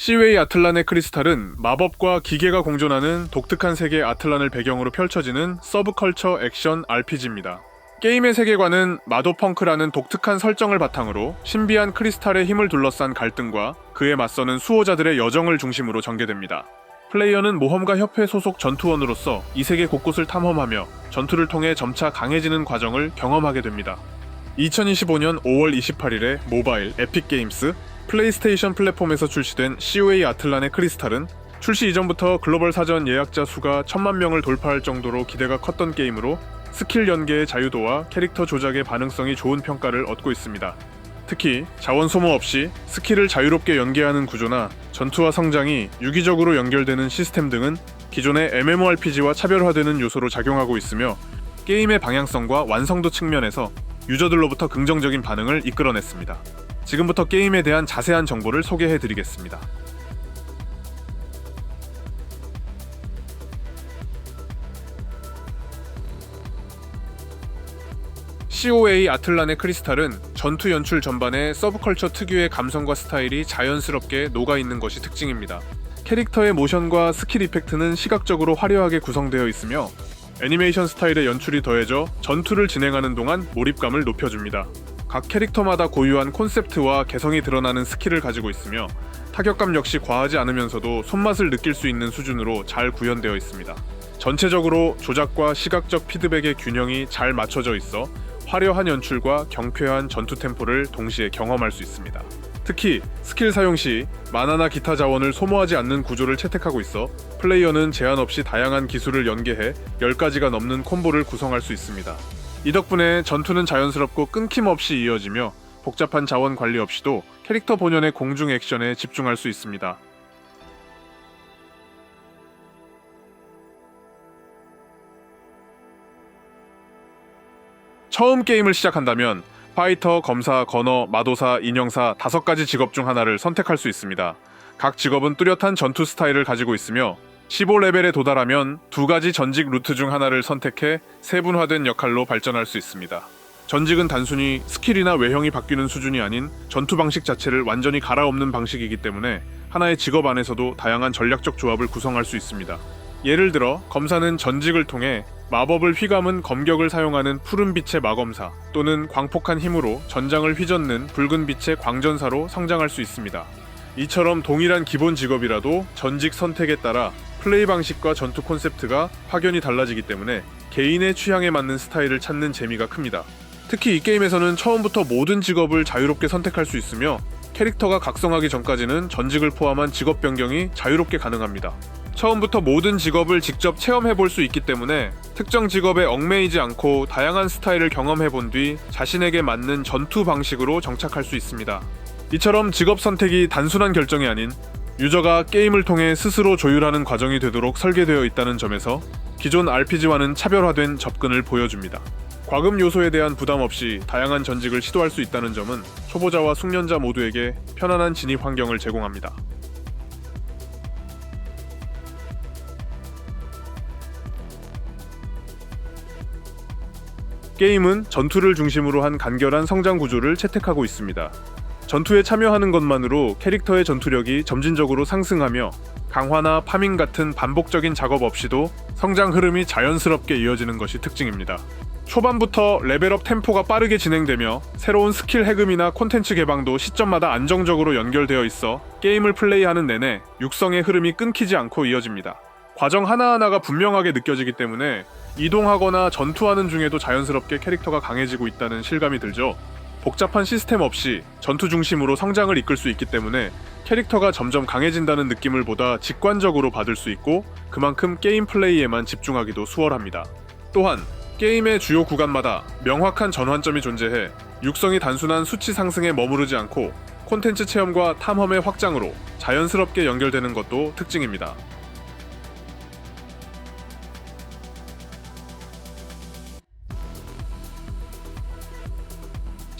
시웨이 아틀란의 크리스탈은 마법과 기계가 공존하는 독특한 세계 아틀란을 배경으로 펼쳐지는 서브컬처 액션 RPG입니다. 게임의 세계관은 마도펑크라는 독특한 설정을 바탕으로 신비한 크리스탈의 힘을 둘러싼 갈등과 그에 맞서는 수호자들의 여정을 중심으로 전개됩니다. 플레이어는 모험가 협회 소속 전투원으로서 이 세계 곳곳을 탐험하며 전투를 통해 점차 강해지는 과정을 경험하게 됩니다. 2025년 5월 28일에 모바일 에픽게임스 플레이스테이션 플랫폼에서 출시된 COA 아틀란의 크리스탈은 출시 이전부터 글로벌 사전 예약자 수가 천만 명을 돌파할 정도로 기대가 컸던 게임으로 스킬 연계의 자유도와 캐릭터 조작의 반응성이 좋은 평가를 얻고 있습니다. 특히 자원 소모 없이 스킬을 자유롭게 연계하는 구조나 전투와 성장이 유기적으로 연결되는 시스템 등은 기존의 MMORPG와 차별화되는 요소로 작용하고 있으며 게임의 방향성과 완성도 측면에서 유저들로부터 긍정적인 반응을 이끌어냈습니다. 지금부터 게임에 대한 자세한 정보를 소개해 드리겠습니다. COA 아틀란의 크리스탈은 전투 연출 전반에 서브컬처 특유의 감성과 스타일이 자연스럽게 녹아 있는 것이 특징입니다. 캐릭터의 모션과 스킬 이펙트는 시각적으로 화려하게 구성되어 있으며 애니메이션 스타일의 연출이 더해져 전투를 진행하는 동안 몰입감을 높여줍니다. 각 캐릭터마다 고유한 콘셉트와 개성이 드러나는 스킬을 가지고 있으며 타격감 역시 과하지 않으면서도 손맛을 느낄 수 있는 수준으로 잘 구현되어 있습니다. 전체적으로 조작과 시각적 피드백의 균형이 잘 맞춰져 있어 화려한 연출과 경쾌한 전투 템포를 동시에 경험할 수 있습니다. 특히 스킬 사용 시 마나나 기타 자원을 소모하지 않는 구조를 채택하고 있어 플레이어는 제한 없이 다양한 기술을 연계해 10가지가 넘는 콤보를 구성할 수 있습니다. 이 덕분에 전투는 자연스럽고 끊김없이 이어지며 복잡한 자원 관리 없이도 캐릭터 본연의 공중 액션에 집중할 수 있습니다. 처음 게임을 시작한다면 파이터, 검사, 건어, 마도사, 인형사 다섯 가지 직업 중 하나를 선택할 수 있습니다. 각 직업은 뚜렷한 전투 스타일을 가지고 있으며 15레벨에 도달하면 두 가지 전직 루트 중 하나를 선택해 세분화된 역할로 발전할 수 있습니다. 전직은 단순히 스킬이나 외형이 바뀌는 수준이 아닌 전투 방식 자체를 완전히 갈아엎는 방식이기 때문에 하나의 직업 안에서도 다양한 전략적 조합을 구성할 수 있습니다. 예를 들어 검사는 전직을 통해 마법을 휘감은 검격을 사용하는 푸른 빛의 마검사 또는 광폭한 힘으로 전장을 휘젓는 붉은 빛의 광전사로 성장할 수 있습니다. 이처럼 동일한 기본 직업이라도 전직 선택에 따라 플레이 방식과 전투 콘셉트가 확연히 달라지기 때문에 개인의 취향에 맞는 스타일을 찾는 재미가 큽니다. 특히 이 게임에서는 처음부터 모든 직업을 자유롭게 선택할 수 있으며 캐릭터가 각성하기 전까지는 전직을 포함한 직업 변경이 자유롭게 가능합니다. 처음부터 모든 직업을 직접 체험해 볼 수 있기 때문에 특정 직업에 얽매이지 않고 다양한 스타일을 경험해 본 뒤 자신에게 맞는 전투 방식으로 정착할 수 있습니다. 이처럼 직업 선택이 단순한 결정이 아닌 유저가 게임을 통해 스스로 조율하는 과정이 되도록 설계되어 있다는 점에서 기존 RPG와는 차별화된 접근을 보여줍니다. 과금 요소에 대한 부담 없이 다양한 전직을 시도할 수 있다는 점은 초보자와 숙련자 모두에게 편안한 진입 환경을 제공합니다. 게임은 전투를 중심으로 한 간결한 성장 구조를 채택하고 있습니다. 전투에 참여하는 것만으로 캐릭터의 전투력이 점진적으로 상승하며 강화나 파밍 같은 반복적인 작업 없이도 성장 흐름이 자연스럽게 이어지는 것이 특징입니다. 초반부터 레벨업 템포가 빠르게 진행되며 새로운 스킬 해금이나 콘텐츠 개방도 시점마다 안정적으로 연결되어 있어 게임을 플레이하는 내내 육성의 흐름이 끊기지 않고 이어집니다. 과정 하나하나가 분명하게 느껴지기 때문에 이동하거나 전투하는 중에도 자연스럽게 캐릭터가 강해지고 있다는 실감이 들죠. 복잡한 시스템 없이 전투 중심으로 성장을 이끌 수 있기 때문에 캐릭터가 점점 강해진다는 느낌을 보다 직관적으로 받을 수 있고 그만큼 게임 플레이에만 집중하기도 수월합니다. 또한 게임의 주요 구간마다 명확한 전환점이 존재해 육성이 단순한 수치 상승에 머무르지 않고 콘텐츠 체험과 탐험의 확장으로 자연스럽게 연결되는 것도 특징입니다.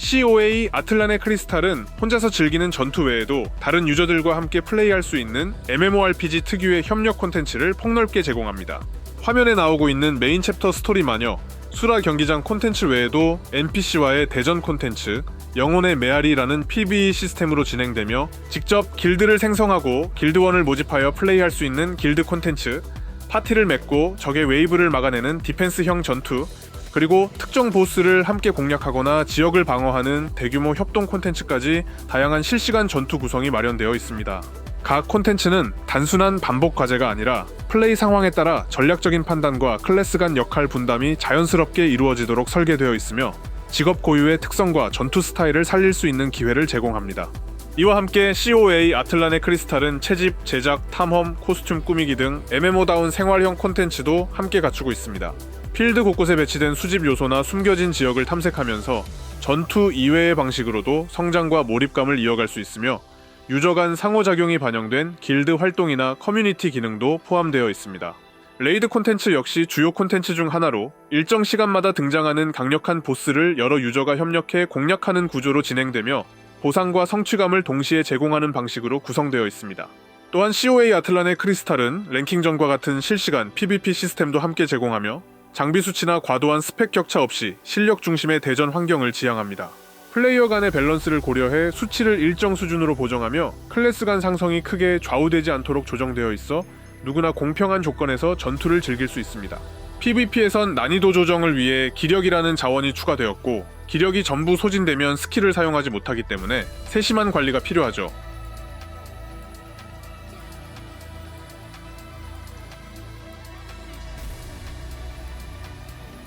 COA 아틀란의 크리스탈은 혼자서 즐기는 전투 외에도 다른 유저들과 함께 플레이할 수 있는 MMORPG 특유의 협력 콘텐츠를 폭넓게 제공합니다. 화면에 나오고 있는 메인 챕터 스토리 마녀 수라 경기장 콘텐츠 외에도 NPC와의 대전 콘텐츠, 영혼의 메아리라는 PVE 시스템으로 진행되며 직접 길드를 생성하고 길드원을 모집하여 플레이할 수 있는 길드 콘텐츠, 파티를 맺고 적의 웨이브를 막아내는 디펜스형 전투, 그리고 특정 보스를 함께 공략하거나 지역을 방어하는 대규모 협동 콘텐츠까지 다양한 실시간 전투 구성이 마련되어 있습니다. 각 콘텐츠는 단순한 반복 과제가 아니라 플레이 상황에 따라 전략적인 판단과 클래스 간 역할 분담이 자연스럽게 이루어지도록 설계되어 있으며 직업 고유의 특성과 전투 스타일을 살릴 수 있는 기회를 제공합니다. 이와 함께 COA 아틀란의 크리스탈은 채집, 제작, 탐험, 코스튬 꾸미기 등 MMO다운 생활형 콘텐츠도 함께 갖추고 있습니다. 필드 곳곳에 배치된 수집 요소나 숨겨진 지역을 탐색하면서 전투 이외의 방식으로도 성장과 몰입감을 이어갈 수 있으며 유저 간 상호작용이 반영된 길드 활동이나 커뮤니티 기능도 포함되어 있습니다. 레이드 콘텐츠 역시 주요 콘텐츠 중 하나로 일정 시간마다 등장하는 강력한 보스를 여러 유저가 협력해 공략하는 구조로 진행되며 보상과 성취감을 동시에 제공하는 방식으로 구성되어 있습니다. 또한 COA 아틀란의 크리스탈은 랭킹전과 같은 실시간 PVP 시스템도 함께 제공하며 장비 수치나 과도한 스펙 격차 없이 실력 중심의 대전 환경을 지향합니다. 플레이어 간의 밸런스를 고려해 수치를 일정 수준으로 보정하며 클래스 간 상성이 크게 좌우되지 않도록 조정되어 있어 누구나 공평한 조건에서 전투를 즐길 수 있습니다. PVP에선 난이도 조정을 위해 기력이라는 자원이 추가되었고 기력이 전부 소진되면 스킬을 사용하지 못하기 때문에 세심한 관리가 필요하죠.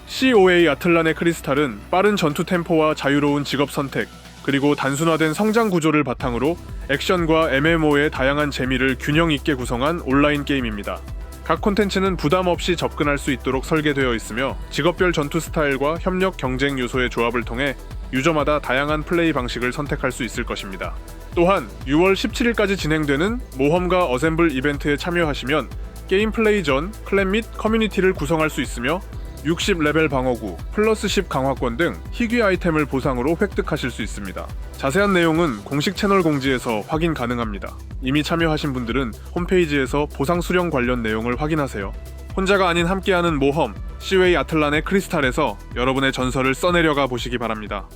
COA 아틀란의 크리스탈은 빠른 전투 템포와 자유로운 직업 선택, 그리고 단순화된 성장 구조를 바탕으로 액션과 MMO의 다양한 재미를 균형 있게 구성한 온라인 게임입니다. 각 콘텐츠는 부담 없이 접근할 수 있도록 설계되어 있으며 직업별 전투 스타일과 협력 경쟁 요소의 조합을 통해 유저마다 다양한 플레이 방식을 선택할 수 있을 것입니다. 또한 6월 17일까지 진행되는 모험가 어셈블 이벤트에 참여하시면 게임 플레이 전 클랜 및 커뮤니티를 구성할 수 있으며 60레벨 방어구, 플러스 10 강화권 등 희귀 아이템을 보상으로 획득하실 수 있습니다. 자세한 내용은 공식 채널 공지에서 확인 가능합니다. 이미 참여하신 분들은 홈페이지에서 보상 수령 관련 내용을 확인하세요. 혼자가 아닌 함께하는 모험, COA 아틀란의 크리스탈에서 여러분의 전설을 써내려가 보시기 바랍니다.